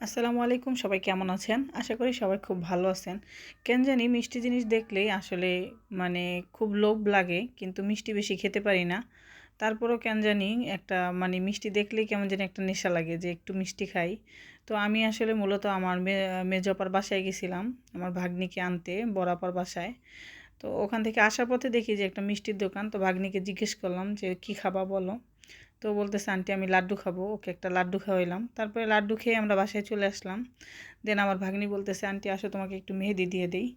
আসসালামু আলাইকুম, সবাই কেমন আছেন? আশা করি সবাই খুব ভালো আছেন। কেন জানি মিষ্টি জিনিস দেখলেই আসলে মানে খুব লোভ লাগে, কিন্তু মিষ্টি বেশি খেতে পারি না। তারপরও কেন জানি একটা মানে মিষ্টি দেখলেই কেমন জানি একটা নেশা লাগে যে একটু মিষ্টি খাই। তো আমি আসলে মূলত আমার মেজপার বাসায় গেছিলাম, আমার ভাগ্নিকে আনতে বরাপার বাসায়। তো ওখান থেকে আসার পথে দেখি যে একটা মিষ্টির দোকান, তো ভাগ্নিকে জিজ্ঞেস করলাম যে, কি খাবা বলো? তো বলতেছে, আন্টি, আমি লাড্ডু খাব। ওকে একটা লাড্ডু খাওয়াইলাম। তারপরে লাড্ডু খেয়ে আমরা বাসায় চলে আসলাম। দেন আমার ভাগ্নি বলতেছে, আন্টি, আসো, তোমাকে একটু মেহেদি দিয়ে দিই।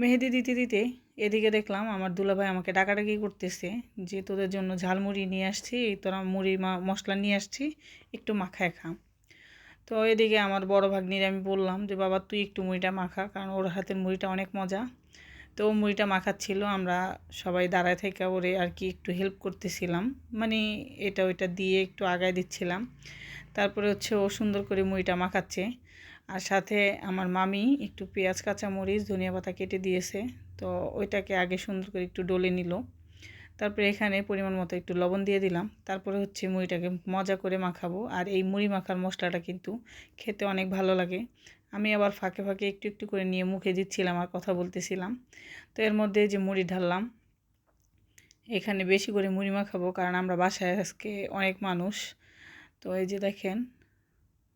মেহেদি দিতে দিতে এদিকে দেখলাম আমার দুলাভাই আমাকে ডাকাডাকি করতেছে যে, তোদের জন্য ঝালমুড়ি নিয়ে আসছি, তোরা মুড়ি মশলা নিয়ে আসছি, একটু মাখায় খা। তো এদিকে আমার বড় ভাগ্নির আমি বললাম যে, বাবা, তুই একটু মুড়িটা মাখা, কারণ ওর হাতের মুড়িটা অনেক মজা। তো মুড়িটা মাখাচ্ছিল, আমরা সবাই দাঁড়ায় থেকে ওরে আর কি একটু হেল্প করতেছিলাম। মানে এটা ওইটা দিয়ে একটু আগায় দিচ্ছিলাম। তারপরে হচ্ছে ও সুন্দর করে মুড়িটা মাখাচ্ছে। আর সাথে আমার মামি একটু পেঁয়াজ কাঁচা মরিচ ধনিয়া পাতা কেটে দিয়েছে। তো ওইটাকে আগে সুন্দর করে একটু ডলে নিল। তারপরে এখানে পরিমাণ মতো একটু লবণ দিয়ে দিলাম। তারপরে হচ্ছে মুড়িটাকে মজা করে মাখাবো। আর এই মুড়ি মাখার মশলাটা কিন্তু খেতে অনেক ভালো লাগে। আমি আবার ফাঁকে ফাঁকে একটু একটু করে নিয়ে মুখে দিচ্ছিলাম আর কথা বলতেছিলাম। তো এর মধ্যে যে মুড়ি ঢাললাম, এখানে বেশি করে মুড়ি মাখাবো কারণ আমরা বাসায় আজকে অনেক মানুষ। তো এই যে দেখেন,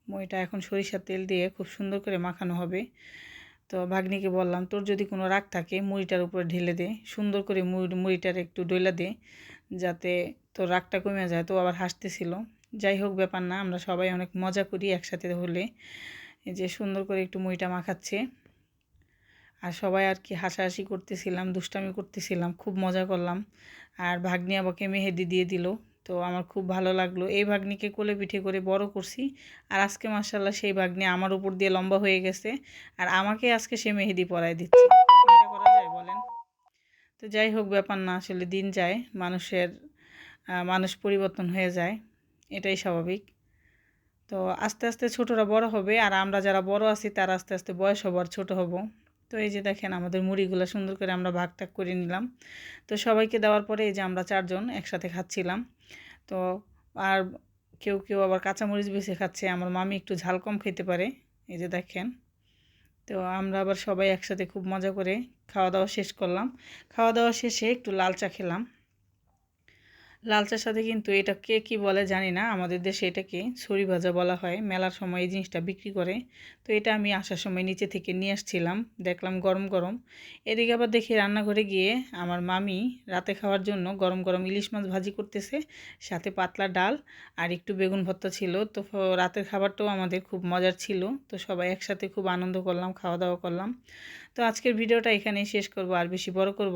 মুড়িটা এখন সরিষার তেল দিয়ে খুব সুন্দর করে মাখানো হবে। তো ভাগ্নিকে বললাম, তোর যদি কোনো রাগ থাকে, মুড়িটার উপরে ঢেলে দে। সুন্দর করে মুড়ি, মুড়িটার একটু ডইলা দে, যাতে তোর রাগটা কমে যায়। তো আবার হাসতেছিল। যাই হোক, ব্যাপার না, আমরা সবাই অনেক মজা করি একসাথে হলে। যে সুন্দর করে একটু মুড়িটা মাখাচ্ছে। আর সবাই আর কি হাসাহাসি করতেছিলাম, দুষ্টামি করতেছিলাম, খুব মজা করলাম। আর ভাগ্নি আমাকে মেহেদি দিয়ে দিল, তো আমার খুব ভালো লাগল। এই ভাগ্নিকে কোলে পিঠে করে বড় করছি। আর আজকে মার্শাল্লাহ সেই ভাগ্নি আমার উপর দিয়ে লম্বা হয়ে গেছে। আর আমাকে আজকে সে মেহেদি পরাই দিচ্ছে। চিন্তা করা যায় বলেন? তো যাই হোক, ব্যাপার না, আসলে দিন যায়, মানুষের মানুষ পরিবর্তন হয়ে যায়। এটাই স্বাভাবিক। তো আস্তে আস্তে ছোটরা বড় হবে আর আমরা যারা বড় আছি তারা আস্তে আস্তে বয়স হবার ছোট হব। তো এই যে দেখেন আমাদের মুড়িগুলো সুন্দর করে আমরা ভাগ টাগ করে নিলাম। তো সবাইকে দেওয়ার পরে এই যে আমরা চারজন একসাথে খাচ্ছিলাম। তো আর কেউ কেউ আবার কাঁচামরিচ বেছে খাচ্ছে, আমার মামি একটু ঝাল কম খেতে পারে। এই যে দেখেন। তো আমরা আবার সবাই একসাথে খুব মজা করে খাওয়া দাওয়া শেষ করলাম। খাওয়া দাওয়া শেষে একটু লাল চা খেলাম। লাল চার সাথে কিন্তু এটা কে কী বলে জানি না, আমাদের দেশে এটাকে ছড়ি ভাজা বলা হয়। মেলার সময় এই জিনিসটা বিক্রি করে। তো এটা আমি আসার সময় নিচে থেকে নিয়ে আসছিলাম। দেখলাম গরম গরম। এদিকে আবার দেখি রান্নাঘরে গিয়ে আমার মামি রাতে খাওয়ার জন্য গরম গরম ইলিশ মাছ ভাজি করতেছে, সাথে পাতলা ডাল আর একটু বেগুন ভর্তা ছিল। তো রাতের খাবারটাও আমাদের খুব মজার ছিল। তো সবাই একসাথে খুব আনন্দ করলাম, খাওয়া দাওয়া করলাম। তো আজকের ভিডিওটা এখানেই শেষ করব, আর বেশি বড় করব